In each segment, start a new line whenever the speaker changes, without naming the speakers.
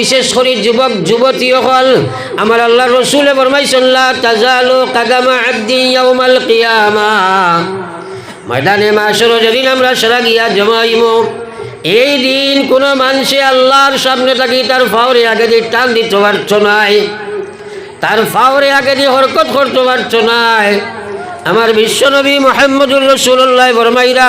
বিশেষ করে যুবক, যুবতী হল আমার আল্লাহ রসুলে ময়দানে মাসর যেদিন আমরা সারা গিয়া জমাইম, এই দিন কোনো মানুষে আল্লাহর সামনে থাকি তার ফাওরে আগে দিয়ে টান দিতে পারছ নাই। তার ফাওরে আগে দিয়ে হরকত করতে পারছ নাই। আমার বিশ্বনবী মোহাম্মদুর রসুল্লাহ ফরমাইরা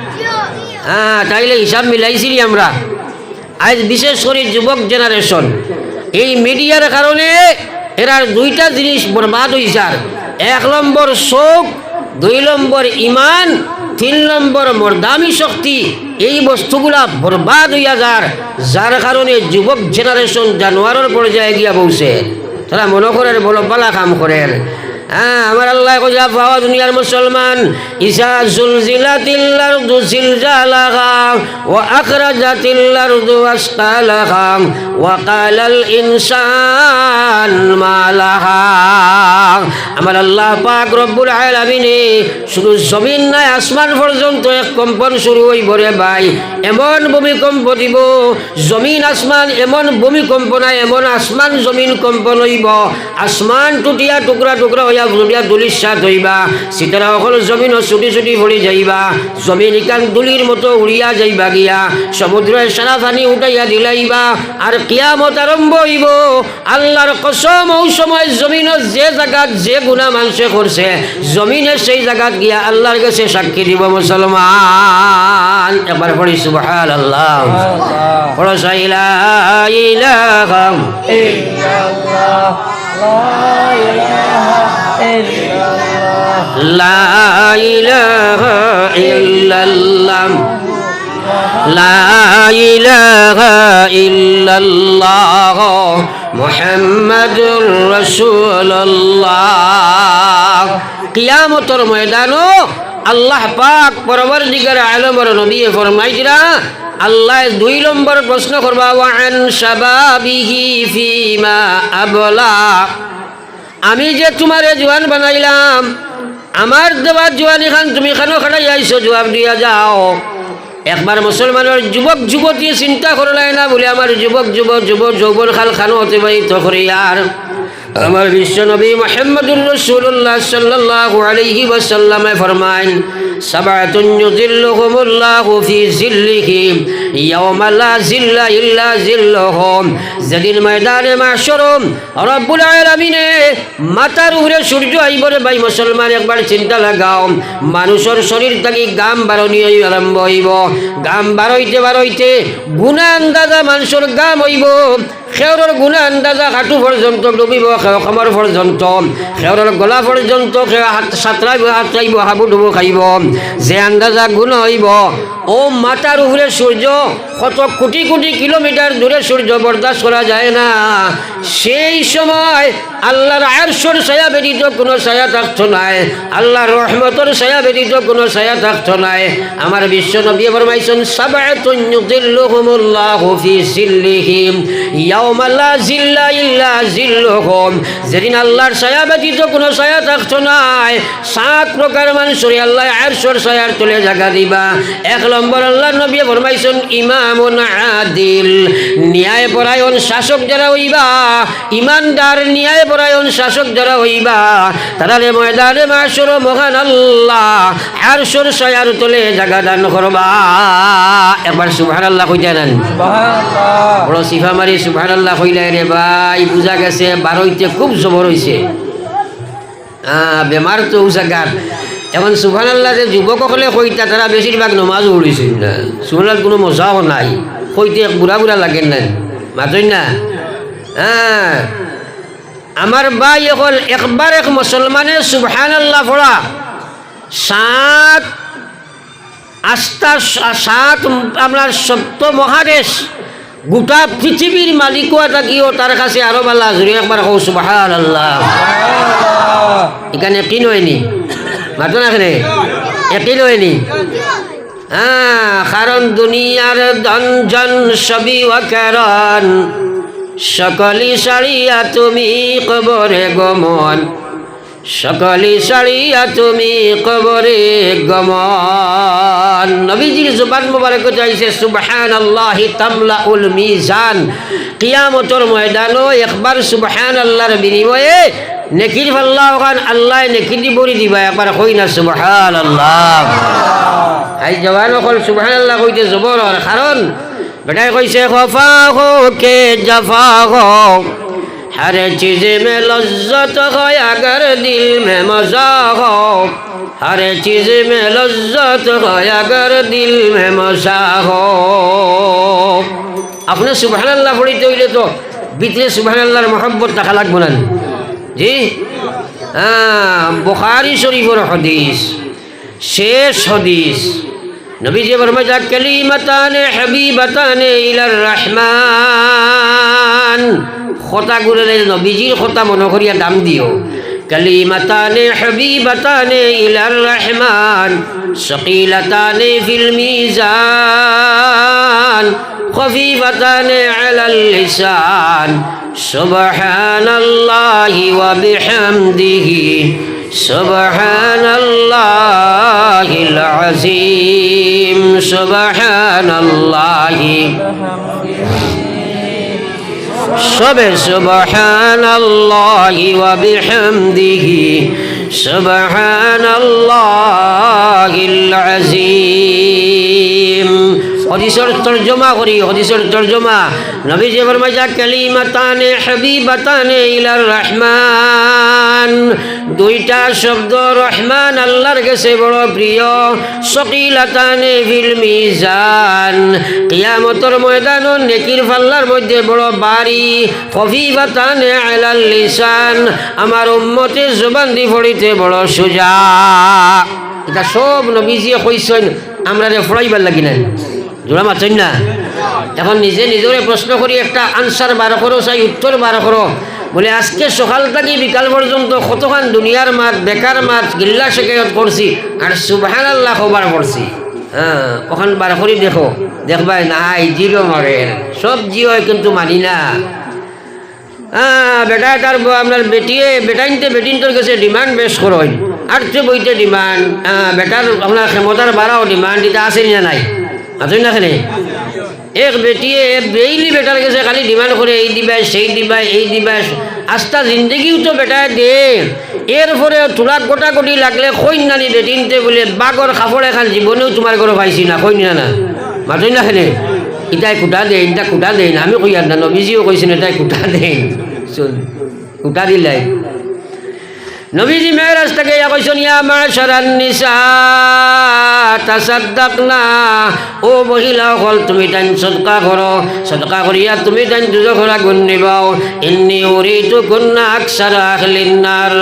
হ্যাঁ তাইলে হিসাব মিলাইছিলি আমরা। আজ বিশেষ করে যুবক জেনারেশন এই মিডিয়ার কারণে এরা দুইটা জিনিস বরবাদ হইসার এক নম্বর শোক, দুই নম্বর ইমান, তিন নম্বর মর্দামি শক্তি। এই বস্তুগুলা বরবাদ হইয়া যার যার কারণে যুবক জেনারেশন জানোয়ারের পর্যায়ে গিয়া বসে তারা মনে করেন বলো বালা কাম করেন। হ্যাঁ আমার আল্লাহ পাওয়া দুনিয়ার মুসলমান আমার আল্লাহ পাক রব্বুল আলামিন শুধু জমিন নাই, আসমান পর্যন্ত এক কম্পন শুরু হইব রে ভাই। এমন ভূমিকম্প দিব, জমিন আসমান, এমন ভূমিকম্প নাই, এমন আসমান জমিন কম্পন হইব। আসমান টুটিয়া টুকরা টুকরা হইয়া দুলিয়া দুলির সাথ হইবা। সিতারা অকল জমিন ছুটি ছুটি পড়ি যাইবা। জমিন ইকান দুলির মতো উড়িয়া যাইবা গিয়া। সমুদ্রের সারা পানি উঠাইয়া দিলাইবা। আর কিয়ামত আরম্ভ হইব। আল্লাহর কসম ওই সময় জমিনের যে জায়গাত যে গুণা মানুষে করছে জমিনে সেই জায়গাত গিয়া আল্লাহর কাছে সাক্ষী দিব মুসলমান। একবার পড়ি সুবহান আল্লাহ পড়ো সাইলা ইলাহা লা ইলাহা ইল্লাল্লাহ। লা ইল্লাল্লাহ। মুহাম্মাদুর রাসূলুল্লাহ। কিয়ামতের আল্লাহ পাক পরবর্তীকার আলমর নবী ফরমাইছিরা আল্লাহ দুই নম্বর প্রশ্ন করবা ওয়ান শাবাবিহি ফিমা আবলা? আমি যে তোমার জোয়ান বানাইলাম, আমার দেবার জোয়ানি খান তুমি খানো খাটাই আইসো জবাব দিয়া যাও? একবার মুসলমানের যুবক যুবতী চিন্তা করলাই না বলে, আমার যুবক যুবক যুবক যৌবন খাল খানো অতিবাহিত করি আর আমার বিশ্ব নবী মোহাম্মদুর ফরমাইন মাথার উপরে সূর্য আইবরে ভাই মুসলমান একবার চিন্তা লাগাও, মানুষের শরীর থাকি গাম বারণি আরম্ভ হইব। গাম বারইতে বারইতে গুণা আন্দাজা মানুষের গাম হইব। খেওরের গুণা আন্দাজা হাঁটু পর্যন্ত ডুবিব, খেও খামার পর্যন্ত খেওরের গলা পর্যন্ত খেও হাত সাঁতরাইব হাতরাইব হাবু ডুবু খাইব। যে আন্দাজা গুণ হইব, ও মাথার উপরে সূর্য কত কোটি কোটি কিলোমিটার দূরে সূর্য বরদাস্ত করা যায় না। সেই সময় আল্লাহর আয়সর ছায়া ব্যতীত কোনো ছায়া থাকতো নাই। আল্লাহর রহমতর ছায়া ব্যতীত কোনো ছায়া থাকতো নাই। আমার বিশ্ব নবী ফরমাইছেন সাবাতুন ইউযিল্লুহুমুল্লাহু ফি জিল্লিহিম ইয়াওমা লা জিল্লা ইল্লা জিল্লুহুম। যেদিন আল্লাহর ছায়া ব্যতীত কোনো ছায়া থাকতো নাই সাত প্রকার মানুষের আল্লাহ আয়সর ছায়ার তুলে জায়গা দিবা। এক নম্বর আল্লাহ নবী ফরমাইছেন ইমামুন আদিল। ন্যায় পরায়ণ শাসক যারা হইবা ইমানদার ন্যায় পরায়ণ শাসক যারা হইবা তারালে ময়দানে মাসুর মহান আল্লাহ আরশোর সয়ার তোলে জাগা দান করবা। একবার সুবহান আল্লাহ কইতে নেন বড় সিফা মারি সুবহান আল্লাহ কইলে রে ভাই বুঝা গেছে বারোইতে খুব জবর আহ, বেমার তো জাগার এখন সুবহান আল্লাহ যে যুবকসকলে কইতা তারা বেশিরভাগ নমাজ উড়িছিল না সুবহান কোনো মজাও নাই। কইতে বুড়া বুড়া লাগে না মাতই না? হ্যাঁ আমার ভাই এখন একবার এক মুসলমানের সুবহান আল্লাহ পড়া সাত আস্থা সাত আপনার সপ্ত মহাদেশ গোটা পৃথিবীর মালিকও এটা কিও তার কাছে আরও বালা জুড়ে একবার কৌ সুবাহান আল্লাহ এখানে কি নয়নি মাতো না এখানে একই নয়নি হ্যাঁ কারণ দুনিয়ার দঞ্জন সবই ওয়াকারণ সকলি সারিয়া তুমি কবরে গমন। সকলি সারিয়া তুমি কবরে গমন। নবীজির জুবান মুবারক চাইছে সুবহান আল্লাহি তামলা উল মিজান। কিয়ামতর ময়দানও একবার সুবহান আল্লাহর বিনিময়ে নেকির ফাল্লাহ খান আল্লাহ নেকির বরি দিবা, একবার কই না সুবহান আল্লাহ আই জওয়ান অকল সুবহান আল্লাহ কইতে জবর কারণ। বেটাই কইছে, খফা হো কে ہر چیز میں لذت ہو اگر دل میں مزہ ہو ہر چیز میں لذت ہو اگر دل میں مزہ ہو اپنے سبحان اللہ پڑھی تو تو بیتنے سبحان اللہ محبت تخلق بلند جی ہاں بخاری شریف اور حدیث شیش حدیث نبی جی برمجہ کلیمتان حبیبتان الى الرحمن কালিমাতান খতা গুরলে নবীজির খতা মনে করিয়া দাম দিও। কালি মাতানে কালিমাতানে হবিবাতানে ইলার রহমান সকিলাতানে ফিল মিজান, খফিফাতানে আলাল লিসান সুবহানাল্লাহি ওয়া বিহামদিহি, সুবহানাল্লাহিল আযীম সুবহানাল্লাহি। صبر سبحان الله وبحمده. سبحان الله العظيم. হদিসর তর্জমা করি, হদিসর তর্জমা। নবী যে ফরমাইয়া কালিমাতানে হাবিবাতানে ইলার রহমান। দুইটা শব্দ রহমান আল্লাহর কাছে বড় প্রিয়। সকিলাতানে ফিল মিজান। কিয়ামতর ময়দান নেকির ফাল্লার মধ্যে বড় বাড়ি। খফিবাতানে আলাল লিসান। আমার উম্মতের জবান দি পড়িতে বড় সুজা। এটা সব নবীজিয়ে কইছেন, আমরা রে ফড়াইবার লাগি না জোড়া মারছেন না। এখন নিজে নিজরে প্রশ্ন করি, একটা আনসার বার করো, চাই উত্তর বার করো। বলে, আজকে সকাল থেকে বিকাল পর্যন্ত কতখান দুনিয়ার মাছ বেকার মাছ গিল্লা শেখায়ত করছি, আর সুবাহান আল্লাহ খবর পড়ছি। হ্যাঁ ওখান বার করি দেখো দেখবাই নাই জিরো মারে সব জিও কিন্তু মানি না। হ্যাঁ বেটা, তার আপনার বেটিয়ে, বেটাইনতে বেটিনটোর কাছে ডিমান্ড বেশ করো আর তো বইতে ডিমান্ড হ্যাঁ বেটার আপনার ক্ষমতার বাড়াও ডিমান্ড এটা আছে না নাই? আছে না এখানে এক বেটিয়ে ডেইলি বেটার কাছে খালি ডিমান্ড করে এই দিবা, সেই দিবা, এই দিবা। আস্তা জিন্দগিও তো বেটায় দে। এরপরে তোরা গোটা গোটি লাগলে কইন নানি বেটিনতে বলে বাগর কাপড় এখান জীবনেও তোমার ঘরে পাইছি না, কইন না। না মাতই না খেলে ইটাই কুটা দেন ইটা কুটা দেন আমি কই আর না নবীজিও কইছেন এটাই কুটা দেন শুন কুটা দিলাই। নবীজি মেয়েরাজ থেকে ইয়া কইছেন, ইয়া মাশারান নিসা, তাসাদ্দাকনা। ও মহিলা হল তুমি তাই সদকা করো, সদকা করিয়া তুমি তাই দুজো গুণ নিবাও। ইন্নি উরিতু কুন্না আকসার আখলিন্নার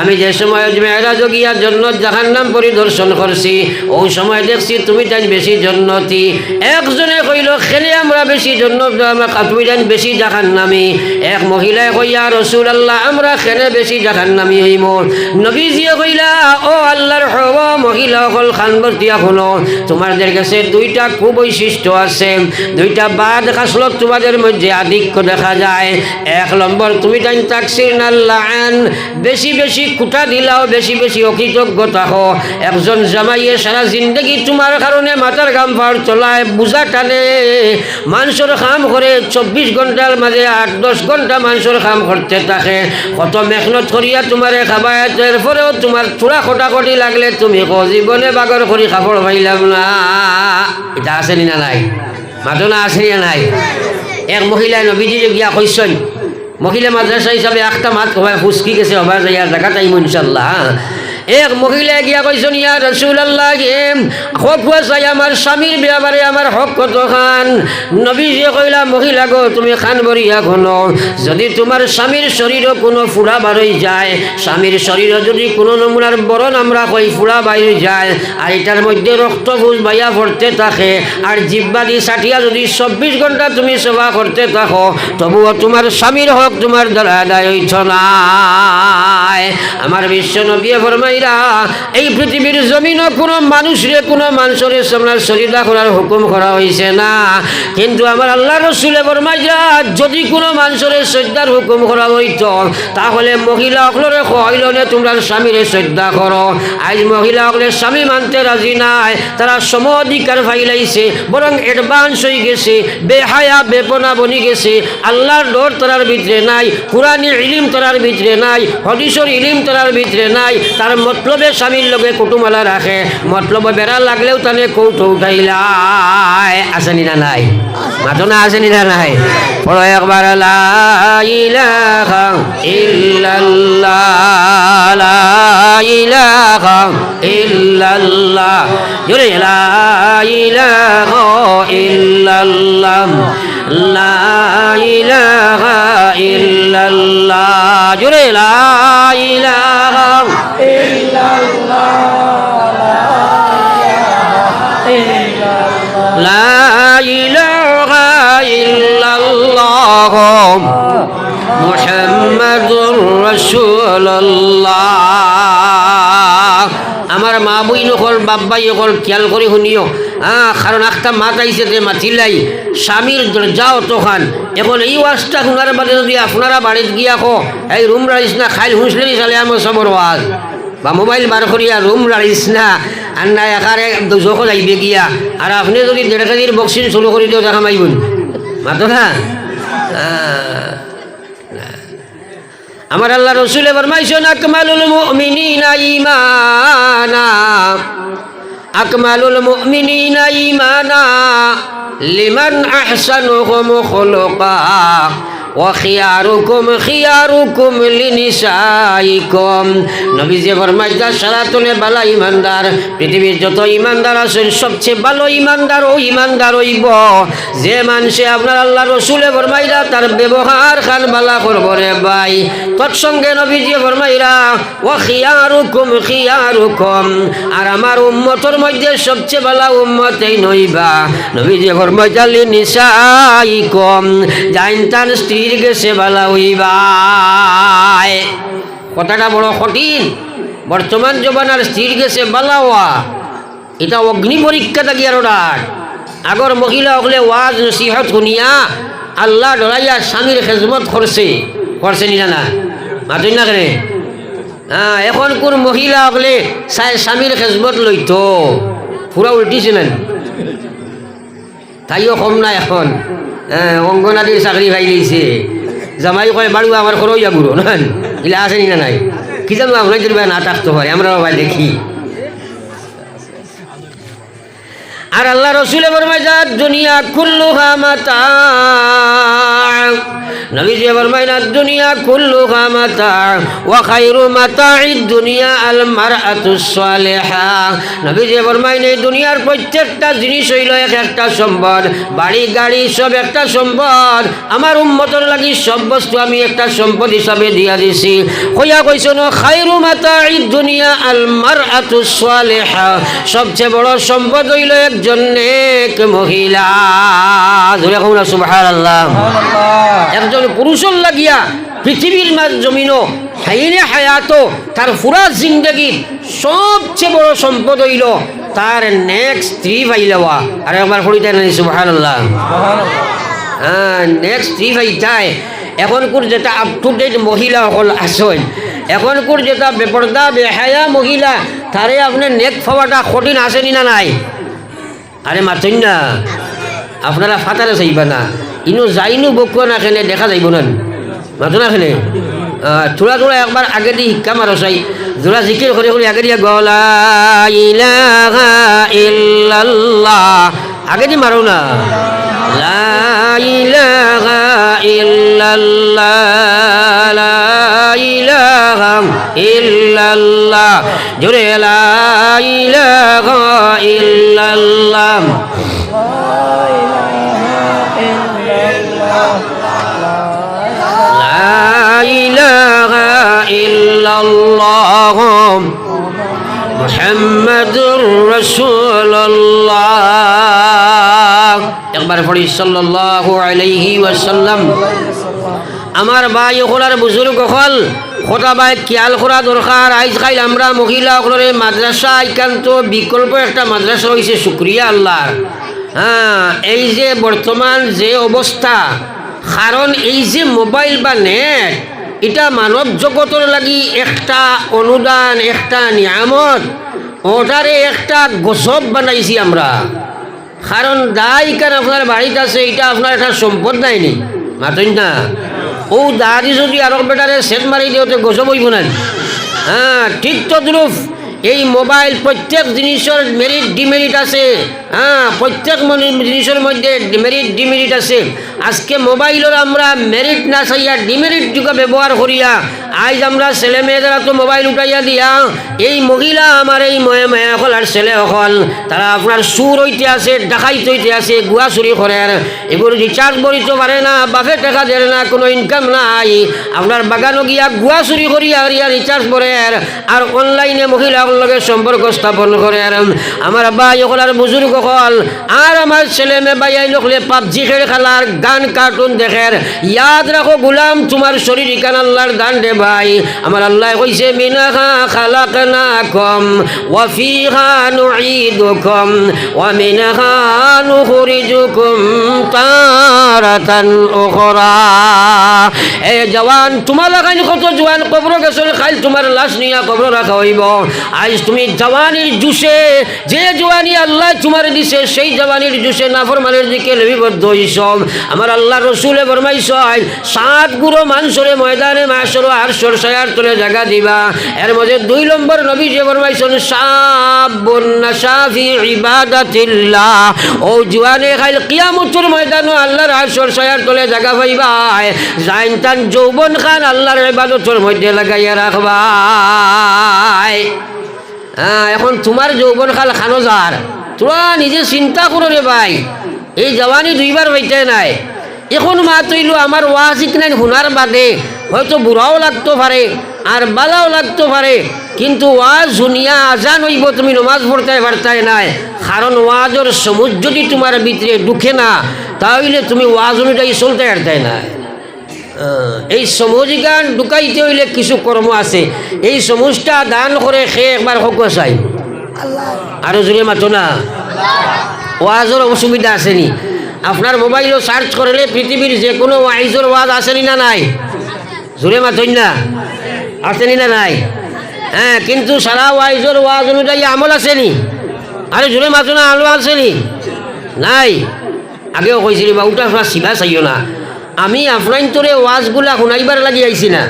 আমি যে সময় মেয়েরাজ গিয়া জন্য জাহান্নাম পরিদর্শন করছি ওই সময় দেখছি তুমি তাই বেশি জন্নতি। একজনে কইল, খেলে আমরা বেশি জন্য তুমি তাই বেশি জাহান্নামি। এক মহিলায় কইয়া রসুল আল্লাহ আমরা খেলে বেশি জাহান্নামি হইম। নবীজিয়ে কইলা, ও আল্লাহর হব, মহিলা সকল খানবর্তিয়া শুনো তোমাদের কাছে দুইটা খুব আছে। দুইটা বাদ খাসলত তোমাদের মধ্যে আধিক্য দেখা যায়। এক নম্বর, তুমি তাই তাকসির নাল্লান বেশি বেশি কুটা দিলাও, বেশি বেশি অকৃতজ্ঞ থাকো একজন জামাইয়ে সারা জিন্দগি তোমার কারণে মাথার গাম পাড় চলায়, বুঝা টানে। মানুষের কাম করে চব্বিশ ঘণ্টার মাঝে আট দশ ঘণ্টা মানুষের কাম করতে থাকে। কত মেহনত করিয়া তোমারে খাবায় এরপরেও তোমার থোড়া খটাখটি লাগলে তুমি জীবনে বাগর করি কাপড় পাইলাম না। এটা আছে না নাই? মাদনা আছে না নাই? এক মহিলাই নবীজি গিয়া কইসন মহিলা মাদ্রাসা হিসাবে একটা মাত হবায় ফুসকি গেছে হবার যাইয়া জায়গা টাইম ইনশাল্লাহ। এক মহিলা গিয়া কইছেন ইয়া রসুল্লাহ হক চাই আমার স্বামীর ব্যাপারে আমার হক কত খান? নবীজি কইলা, মহিলা গো, তুমি খান বরিয়া ঘনো যদি তোমার স্বামীর শরীরও কোনো ফুড়া বারই যায় স্বামীর শরীরে যদি কোনো নমুনার বরণ আমরা কই ফুড়া বাইরে যায়, আর এটার মধ্যে রক্ত ফুল বাইয়া পড়তে থাকে, আর জিব্বাদি সাটিয়া যদি চব্বিশ ঘণ্টা তুমি সেবা করতে থাকো, তবুও তোমার স্বামীর হক তোমার দ্বারা আদায় হইছ নাই আমার বিশ্ব নবী ফরমাইরা এই পৃথিবীর জমিনও কোনো মানুষরে কোনো মানুষের সামনে সরিদা করার হুকুম করা হয়েছে না। কিন্তু আমার আল্লাহ রসুলে ফরমাইরা, যদি কোনো মানুষের শ্রদ্ধার হুকুম করা হইত, তাহলে মহিলা সকলের কইলনে তোমরা স্বামীরে শ্রদ্ধা করো। আজ মহিলা সকলের স্বামী মানতে রাজি নাই, তারা সম অধিকার ফাইলাইছে, বরং অ্যাডভান্স হয়ে গেছে, বেহায়া, বেপনা বনি গেছে। আল্লাহর ডর তারার ভিতরে নাই, কোরআনের ইলিম তারার ভিতরে নাই, হদিসর ইলিম তারার ভিতরে নাই, তার মতলবে স্বামীর লগে কুটুমালা রাখে মতলব বেড়া লাগলেও তানে কৌটো উঠাইলাই। আসেনি না নাই? মাতনা আসেনি না নাই? একবার লা ইলাহা ইল্লাল্লাহ, লা ইলাহা ইল্লাল্লাহ। জোরে, লা ইলাহা ইল্লাল্লাহ, লা ইলাহা ইল্লাল্লাহ। জোরে, লা ইলাহা لا إله إلا الله محمد رسول الله আমার মা বই নকল বাব্বাই অকল খেয়াল করে শুনিও হ্যাঁ কারণ একটা মাত আইছে যে মাতিলাই স্বামীর যাও তখন এখন এই ওয়াজটা শোনার বাদে যদি আপনারা বাড়িতে গিয়া কো এই রুম রাইস না খাইল হুঁসলে চালে আমার সবর ওয়াজ বা মোবাইল বার করিয়া রুম রাইস না আর না একারে দুশো যাইবে গিয়া আর আপনি যদি দেড় কেজির বক্সিন শুরু করে দিও দেখা মাইবুন মাতো না আমার আল্লাহ রসুলে ফরমাইছেন আকমালুল মুমিনিনা ঈমানা। আকমালুল মুমিনিনা ঈমানা লিমান আহসানুহুম খুলুকা। ওয়াখিয়ারুকুম, খিয়ারুকুম লিনিসাইকুম। নবীজি ফরমাইদা সারাতুনে বালা ইমানদার, পৃথিবীর যত ইমানদার আছেন, সবচেয়ে ভালো ইমানদার ও ইমানদার হইব। যে মানুষে আপনার আল্লাহ রসুলে ফরমাইরা, তার ব্যবহার খান বালা করব রে ভাই। তৎসঙ্গে নবীজি ফরমাইরা, ওয়াখিয়ারুকুম, খিয়ারুকুম, আর আমার উম্মতর মধ্যে সবচেয়ে বালা উম্মতেই নইবা। নবীজি ফরমাইদা লিনিসাইকুম জাইনতান স্ত্রী গেছে ভালো হইবাই কথাটা বড় কঠিন। বর্তমান জমানার স্ত্রীর গেছে বালাওয়া এটা অগ্নি পরীক্ষা থাকি আর ওটার। আগর মহিলা হলে ওয়াজ, নসিহত শুনিয়া আল্লাহ ডরাইয়া স্বামীর খেজমত করছে। করছে না? মাতুই না কেনে? হ্যাঁ এখন কোন মহিলা হলে চাই স্বামীর খেজমত লইতো? পুরা উল্টিছে না? তাইও কম না এখন। অঙ্গনাদির চাকরি ভাই লইছে জামাই কয় বাড়ু আমার করো ইয়া গুরু না ইলা আছে না নাই। কি জানো আমরা যদি না থাকতে পারে আমরা দেখি। আর আল্লাহ রসুলে ফরমাইছা দুনিয়া কুল্লুহা মাতা নবী যে ফরমাইনা দুনিয়া কুল্লুহা মাতা ওয়া খায়রু মাতাঈদ দুনিয়া আল মারআতু সালিহা নবী যে ফরমাইন এই দুনিয়ার প্রত্যেকটা জিনিস হইল এক একটা সম্পদ। বাড়ি, গাড়ি, সব একটা সম্পদ। আমার উম্মতর লাগি সব বস্তু আমি একটা সম্পদ হিসাবে দিয়া দিছি। কইয়া কইছনো খায়রু মাতাঈদ দুনিয়া আল মারআতু সালিহা সবচেয়ে বড় সম্পদ হইল একজন নেক মহিলা। একজন লাগিয়া পৃথিবীর জমিনও হাইনে হায়াত, তার পুরা জিন্দগির সবচেয়ে বড় সম্পদ হইল তার নেক্সট স্ত্রী পাইলেওয়া। আর একবার সুবহানাল্লাহ। হ্যাঁ নেক্সট যেটা আপ টু ডেট মহিলা সকল আসেন যেটা বেপর্দা, বেহায়া মহিলা, তারে আপনার নেক পাওয়াটা কঠিন আসেনি না নাই? আরে মাতই না। আপনারা ফাতারে চাইবা না। ইনো যাইনো বকুয়া না খেলে দেখা যাইব না। মাতো না খেলে থোড়া থোড়া একবার আগে দি শিক্ষা মারো চাই। জোড়া জিকির করে করে আগে দিয়া গলা। আগে দি মারো না। লা ইলাহা ইল্লাল্লাহ। লা লা বললাম মোহাম্মদুর রসুল্লাহ একবার পড়ি সাল্লাহ আলাইহি ওয়াসাল্লাম। আমার ভাই ওখানার বুজুর্গ হল ভাই খেয়াল করা দরকার। আইজ খাইল আমরা মহিলা সকলের মাদ্রাসা একান্ত বিকল্প একটা মাদ্রাসা হয়েছে শুক্রিয়া আল্লাহর হ্যাঁ এই যে বর্তমান যে অবস্থা কারণ এই যে মোবাইল বা নেট, এটা মানব জগতের লাগি একটা অনুদান, একটা নিয়ামত ওটারে একটা গসব বানাইছি আমরা। কারণ দায় কারণ আপনার বাড়িতে আছে এটা আপনার একটা সম্পদ নাইনি মাতই না। ও দাদি যদি আরব বেটারে সেট মারি দিওতে গসব হইব না। হ্যাঁ ঠিক তদ্রুপ এই মোবাইল প্রত্যেক জিনিসের মেরিট ডিমেরিট আছে। হ্যাঁ প্রত্যেক জিনিসের মধ্যে মেরিট ডিমেরিট আছে। আজকে মোবাইলের আমরা মেরিট না চাইয়া ডিমেরিট যুগে ব্যবহার করিয়া, আজ আমরা ছেলে মেয়েদেরা তো মোবাইল উঠাইয়া দিয়া, এই মহিলা আমার এই ময়ে মেয়ে অকল আর ছেলে অকল। তারা আপনার সুর হইতে আছে, ডাকাইত হইতে আছে, গুয়া চুরি করে এগুলো রিচার্জ করিতে পারে না, বাপে টাকা দেয় না, কোনো ইনকাম নাই। আপনার বাগানো গিয়া গুয়া চুরি করিয়া করিয়া রিচার্জ করে আর অনলাইনে মহিলাগুলোর লগে সম্পর্ক স্থাপন করে আমার ভাই অকল আর বুজুর্গ অকল, আর আমার ছেলে মেয়ে ভাই আই লোকলে পাবজি খেলে খেলার গান কার্টুন দেখের। ইয়াদ রাখো গুলাম, তোমার শরীর ইকান আল্লাহর দান দে ভাই? আমার আল্লাহ কইছে, মিনাহা খালাকনাকুম ওয়া ফিহা নুঈদুকুম ওয়া মিনহা নুখরিজুকুম তারাতান উখরা। এ জওয়ান, তোমার লাগাইন কত জওয়ান, কবর গেছল খাইল তোমার লাশ নিয়া কবর রাখা হইব। আজ তুমি জওয়ানির জুসে, যে জওয়ানি আল্লাহ তোমার দিছে, সেই জওয়ানির জুসে নাফরমানের দিকে লিপিবদ্ধ হইছ। আমার আল্লাহ রসুলে ফরমাইছ সাত গুরো মানসরে ময়দানে মাসর আর সরসায়ার তোলে জায়গা দিবা। এর মধ্যে দুই নম্বর নবী যে ফরমাইছেন নাশাফি ইবাদাতিল্লাহ। ও জুয়ানে খাইল কিয়ামতের ময়দানও আল্লাহর আর সরসায়ার তোলে জায়গা পাইবা জাইন তান যৌবন খান আল্লাহর ইবাদতের মধ্যে লাগাইয়া রাখবাই। হ্যাঁ এখন তোমার যৌবন খাল খানো যার। তোরা নিজে চিন্তা করো রে ভাই। এই জওয়ানি দুইবার হইতে নাই। এখন মা তৈল আমার ওয়াজিক নাই শুনার বাদে। হয়তো বুড়াও লাগতে পারে, আর বালাও লাগতে পারে, কিন্তু ওয়াজ শুনিয়া আজান হইব, তুমি নমাজ পড়তে পারতাই নাই। কারণ ওয়াজর সমুজ যদি তোমার ভিতরে ঢুকে না, তাহলে তুমি ওয়াজ অনুযায়ী চলতে পারতাই না এই এই সমুজিগান ঢুকাইতে হইলে কিছু কর্ম আছে। এই সমুজটা দান করে সে একবার হক চাই। আরও জোরে মাতো না। ওয়াজের অসুবিধা আসেনি। আপনার মোবাইলও সার্চ করলে পৃথিবীর যে কোনো ওয়াইজের ওয়াজ আসেনি না নাই? জোরে মাতই না। আসেনি না নাই? হ্যাঁ কিন্তু সারা ওয়াইজের ওয়াজ অনুযায়ী আমল আসেনি। আরে জোরে মাতো না আলো আসেনি। নাই। আগেও কইছিলি, বা উঠা ফা সিধা চাইও না। আমি আপনার তোরে ওয়াজগুলা শুনাইবার লাগি আইছি না।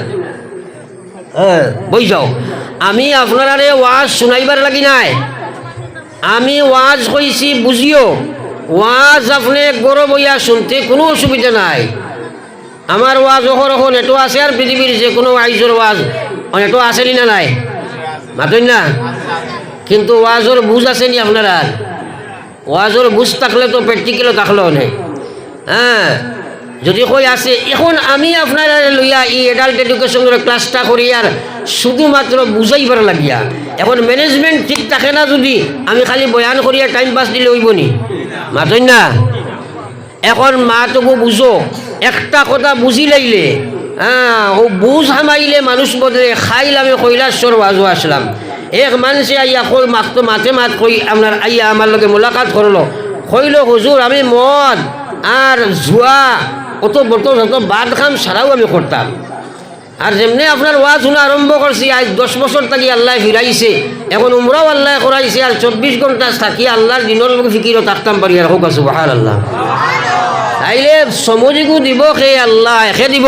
হ্যাঁ বই যাও। আমি আপনারে ওয়াজ শুনাইবার লাগি নাই। আমি ওয়াজ কইছি বুঝিও। ওয়াজ আপনি গরো বইয়া শুনতে কোনো অসুবিধা নাই। আমার ওয়াজ এখন এটো আছে আর পৃথিবীর যে কোনো আইজোর ওয়াজ এটো আসেনি না নাই? মাতই না? কিন্তু ওয়াজর বুঝ আসেনি আপনারা ওয়াজর বুঝ থাকলে তো প্র্যাকটিক্যালও থাকল নেই হ্যাঁ যদি কই আছে, এখন আমি আপনার লইয়া ই এডাল্ট এডুকেশনের ক্লাসটা করি আর শুধুমাত্র বুঝাইবার লাগিয়া, এখন ম্যানেজমেন্ট ঠিক থাকে না যদি, আমি খালি বয়ান করিয়া টাইম পাস দিলে হইব নি? মাতই না এখন মাতকো বুঝো, একটা কথা বুঝি লাইলে হ্যাঁ ও বুঝ হামাইলে মানুষ বদলে খাইল আমি কৈলাসর ওয়াজও আসলাম। এক মানুষে আইয়া কই মাতো মাতে মাত কই, আপনার আইয়া আমার লগে মোলাকাত করল। কইল, হুজুর, আমি মদ আর জুয়া অত বলতো যত বাদ খাম সারাও আমি করতাম। আর যেমনি আপনার ওয়াজ শোনা আরম্ভ করছি, আজ দশ বছর থাকি আল্লাহ ফিরাইছে, এখন উমরাও আল্লাহ করাইছে, আর চব্বিশ ঘণ্টা থাকি আল্লাহর দিনের লোক ফিকিরও থাকতাম পারি আর হোক আছো বাহার আল্লাহ তাইলে সমজিকো দিব সে আল্লাহ একে দিব।